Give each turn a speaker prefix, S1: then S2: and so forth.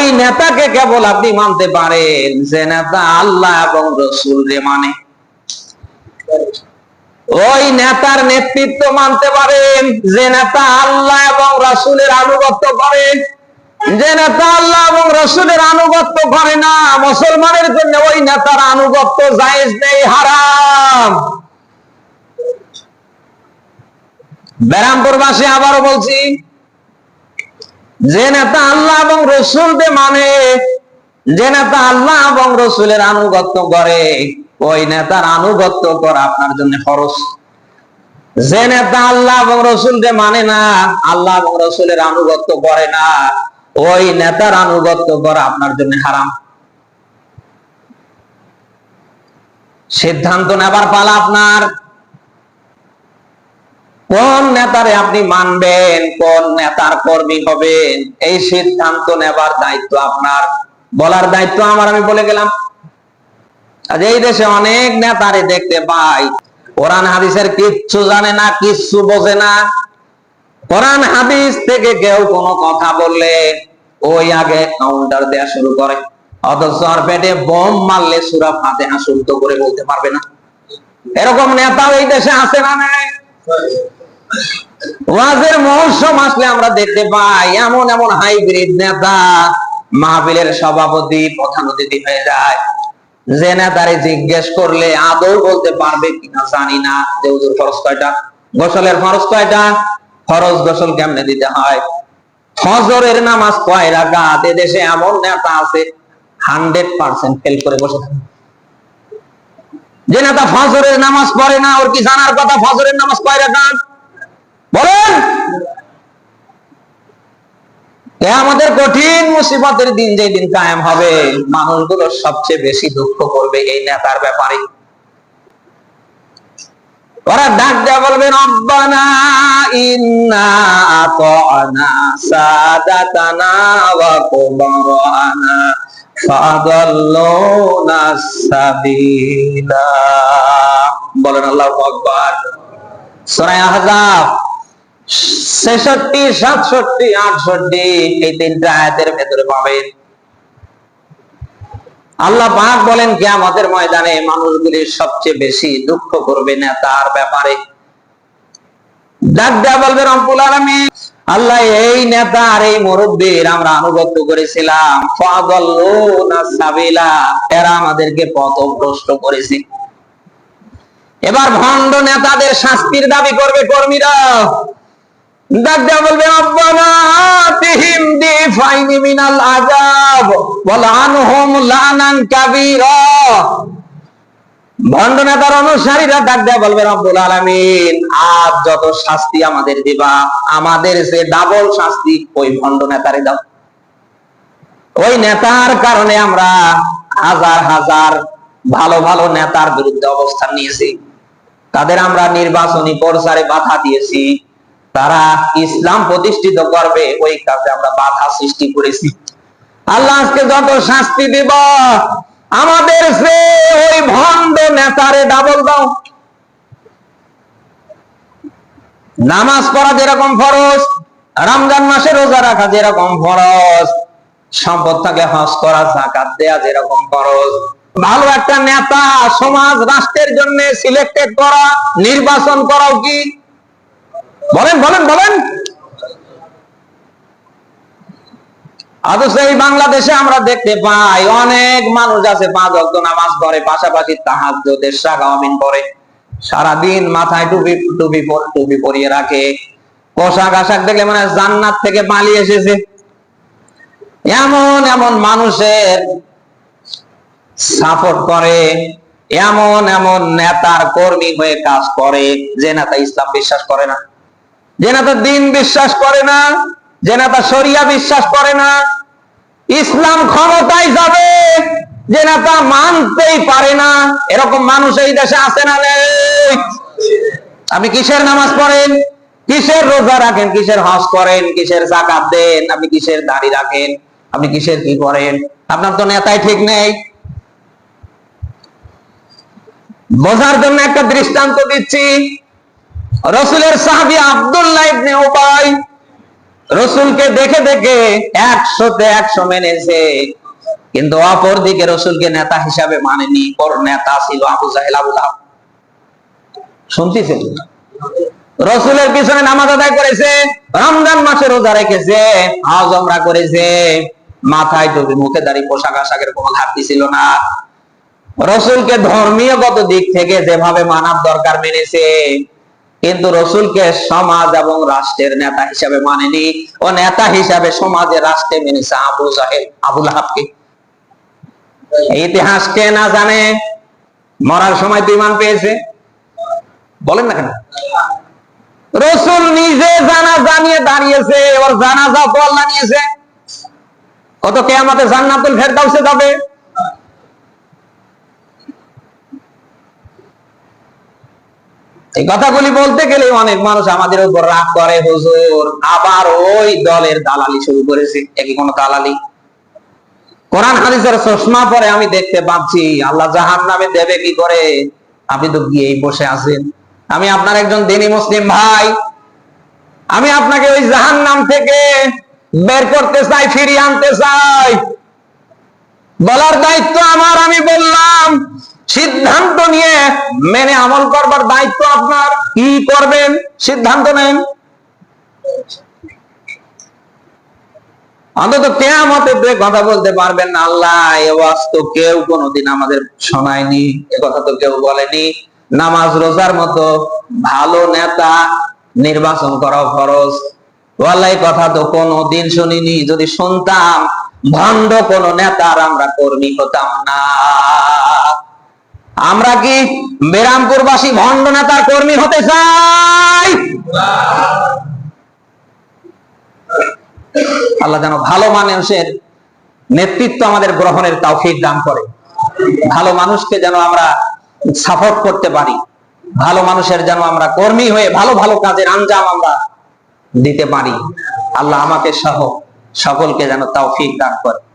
S1: ওই নেতাকে কেবল আপনি মানতে পারেন, যে নেতা আল্লাহ এবং রসুল রে মানে। ওই নেতার নেতৃত্ব মানতে পারেন, যে নেতা আল্লাহ এবং রসুলের আনুগত্য করে। যে নেতা আল্লাহ এবং রসুলের আনুগত্য করে না, মুসলমানের জন্য ওই নেতার আনুগত্য জায়েজ নেই, হারাম। ব্যারামপুরবাসী আবারও বলছি যে নেতা আল্লাহ এবং রসুলকে মানে যে নেতা আল্লাহ এবং রসুলের আনুগত্য করে, ওই নেতার আনুগত্য করা আপনার জন্য খরচ যে নেতা আল্লাহ এবং রসুলকে মানে না, আল্লাহ এবং রসুলের আনুগত্য করে না, ওই নেতার আনুগত্য করা আপনার জন্য হারাম। সিদ্ধান্ত নেবার পালা আপনার। কোন নেতারে আপনি মানবেন, কোন নেতার কর্মী হবেন, এই সিদ্ধান্ত নেবার দায়িত্ব আপনার। বলার দায়িত্ব আমার, আমি বলে গেলাম। আজ এই দেশে অনেক নেতারে দেখতে পাই, কোরআন হাদিসের কিচ্ছু জানে না, কিচ্ছু বোঝে না। কোরআন হাদিস থেকে কেউ কোনো কথা বললে ওই আগে কাউন্টার দেয়া শুরু করে। অথচ পেটে বোম মারলে সুরা ফাতে শুদ্ধ করে বলতে পারবে না। এরকম নেতাও এই দেশে আছে না নাই? ওয়াজের মৌসুম আসলে আমরা দেখতে পাই, এমন এমন হাইব্রিড নেতা। মাহফিলের সভাপতি, প্রধান অতিথি হয়ে যায়। যে নেতারে জিজ্ঞেস করলে আদৌ বলতে পারবে কিনা জানি না। যে হুজুর, ফরজ কয়টা? গোসলের ফরজ কয়টা? ফরজ গোসল কেমনে দিতে হয়? ফজরের নামাজ কয় রাকাত? দেশে এমন নেতা আছে, হান্ড্রেড পার্সেন্ট ফেল করে বসে থাকে। যে নেতা ফজরের নামাজ পড়ে না, ওর কি জানার কথা? ফজরের নামাজ কয় রাকাত? বলেন। আমাদের কঠিন মুসিবতের দিন যে দিন কায়েম হবে, মানুষগুলো সবচেয়ে বেশি দুঃখ করবে এই নেতার ব্যাপারে। ওরা ডাক দেওয়া বলবে, রব্বানা ইন্না আতানা সাদাতানা ওয়া কুবারানা ফাদাল্লুনা সাবিলা। বলেন আল্লাহু আকবার। সূরা আহজাব। ছেষট্টি, সাতষট্টি, আটষট্টি, এই তিনটা আয়াতের ভেতরে পাবেন আল্লাহ পাক বলেন কি আমাদের ময়দানে মানুষগুলি সবচেয়ে বেশি দুঃখ করবে না তার ব্যাপারে বলবে আলামিন। আল্লাহ, এই নেতা আর এই মুরব্বীর আমরা আনুগত্য করেছিলাম। এরা আমাদেরকে পথভ্রষ্ট করেছে। এবার ভণ্ড নেতাদের শাস্তির দাবি করবে কর্মীরা। নেতার আজ যত শাস্তি আমাদের দিবা, আমাদের যে ডাবল শাস্তি, ওই ভণ্ড নেতারে দাও। ওই নেতার কারণে আমরা হাজার হাজার ভালো ভালো নেতার বিরুদ্ধে অবস্থান নিয়েছি। তাদের আমরা নির্বাচনী প্রচারে বাধা দিয়েছি। তারা ইসলাম প্রতিষ্ঠিত করবে, ওই কাজে আমরা বাধা সৃষ্টি করেছি। আল্লাহ আজকে যত শাস্তি দিব, আমাদের সে ওই ভণ্ড নেতারে ডাবল দাও। নামাজ পড়া যেরকম ফরজ, রমজান মাসে রোজা রাখা যেরকম ফরজ, সম্পদ থাকলে হজ করা, জাকাত দেয়া যেরকম ফরজ। ভালো একটা নেতা সমাজ, রাষ্ট্রের জন্য সিলেক্টেড করা, নির্বাচন করাও কি? বলেন বলেন বলেন। অথচ এই বাংলাদেশে আমরা দেখতে পাই অনেক মানুষ আছে, পাঁচ অক্ট নামাজ পড়ে, পাশাপাশি তাহাজ্জুদের সাগামিন করে সারাদিন মাথায় টুপি টুপি টুপি পরিয়ে রাখে। পোশাক আশাক দেখলে মানে জান্নাত থেকে পালিয়ে এসেছে। এমন এমন মানুষের সাপোর্ট করে, এমন এমন নেতার কর্মী হয়ে কাজ করে, যে নেতা ইসলাম বিশ্বাস করে না। যে নেতা দিন বিশ্বাস করে না যে নেতা শরিয়া বিশ্বাস করে না। ইসলাম ক্ষমতায় যাবে যে নেতা মানতেই পারে না। এরকম মানুষ এই দেশে আছে না আপনি কিসের নামাজ পড়েন? কিসের রোজা রাখেন? কিসের হজ করেন? কিসের জাকাত দেন? আপনি কিসের দাড়ি রাখেন? আপনি কিসের কি করেন? আপনার তো নেতাই ঠিক নেই। বোঝার জন্য একটা দৃষ্টান্ত দিচ্ছি। রসুলের সাহাবি আব্দুল্লাহ ইবনে উবাই রসুলকে দেখে দেখে একশোতে একশো মেনেছে। কিন্তু অপর দিকে রসুলকে নেতা হিসাবে মানেনি ওর নেতা ছিল আবু জাহেল, আবুল শুনতেছেন? রসুলের পিছনে নামাজ আদায় করেছে, রমজান মাসে রোজা রেখেছে আজমরা করেছে, মাথায় টুপি, মুখে দাঁড়িয়ে পোশাক আশাকের কোনো ঘাটতি ছিল না। রসুলকে ধর্মীয়গত দিক থেকে যেভাবে মানার দরকার মেনেছে কিন্তু রসুলকে সমাজ এবং রাষ্ট্রের নেতা হিসাবে মানেনি ও নেতা হিসাবে সমাজে রাষ্ট্রে মেনেছে আবু জাহেদ আবুল হাবকে। ইতিহাস কে না জানে? মরার সময় তো ইমান পেয়েছে। বলেন না কেন? রসুল নিজে জানা জানিয়ে দাঁড়িয়েছে ওর জানাজা তো আল্লাহ নিয়েছে। কত কে আমাদের জান্নাতুল ফেরদাউসে যাবে? এই কথাগুলি বলতে গেলে অনেক মানুষ আমাদের উপর রাগ করে, হুজুর, আবার ওই দলের দালালি শুরু করেছে। একই কোনো দালালি? কোরআন হাদিসের চশমা পরে আমি দেখতে পাচ্ছি, আল্লাহ জাহান নামে দেবে কি করে? আপনি তো গিয়েই বসে আছেন। আমি আপনার একজন দিনী মুসলিম ভাই। আমি আপনাকে ওই জাহান নাম থেকে বের করতে চাই, ফিরিয়ে আনতে চাই। বলার দায়িত্ব আমার, আমি বললাম। সিদ্ধান্ত নিয়ে মেনে আমল করবার দায়িত্ব আপনার। কি করবেন? সিদ্ধান্ত নেন। অন্তত কেয়ামতে তো এ কথা বলতে পারবেন না, আল্লাহ, এ ওয়াজ তো কেউ কোনোদিন আমাদের শোনায়নি, এ কথা তো কেউ বলেনি। নামাজ, রোজার মতো ভালো নেতা নির্বাচন করা খরচ ওয়াল্লাহ কথা তো কোনোদিন শুনিনি। যদি শুনতাম, ভণ্ড কোন নেতার আমরা কর্মী হতাম না। আমরা কি বেরামপুরবাসী ভণ্ড নেতার কর্মী হতে চাই? আল্লাহ যেন ভালো মানুষের নেতৃত্ব আমাদের গ্রহণের তৌফিক দান করে। ভালো মানুষকে যেন আমরা সাপোর্ট করতে পারি। ভালো মানুষের যেন আমরা কর্মী হয়ে ভালো ভালো কাজের আঞ্জাম আমরা দিতে পারি। আল্লাহ আমাকে সহ সকলকে যেন তৌফিক দান করে।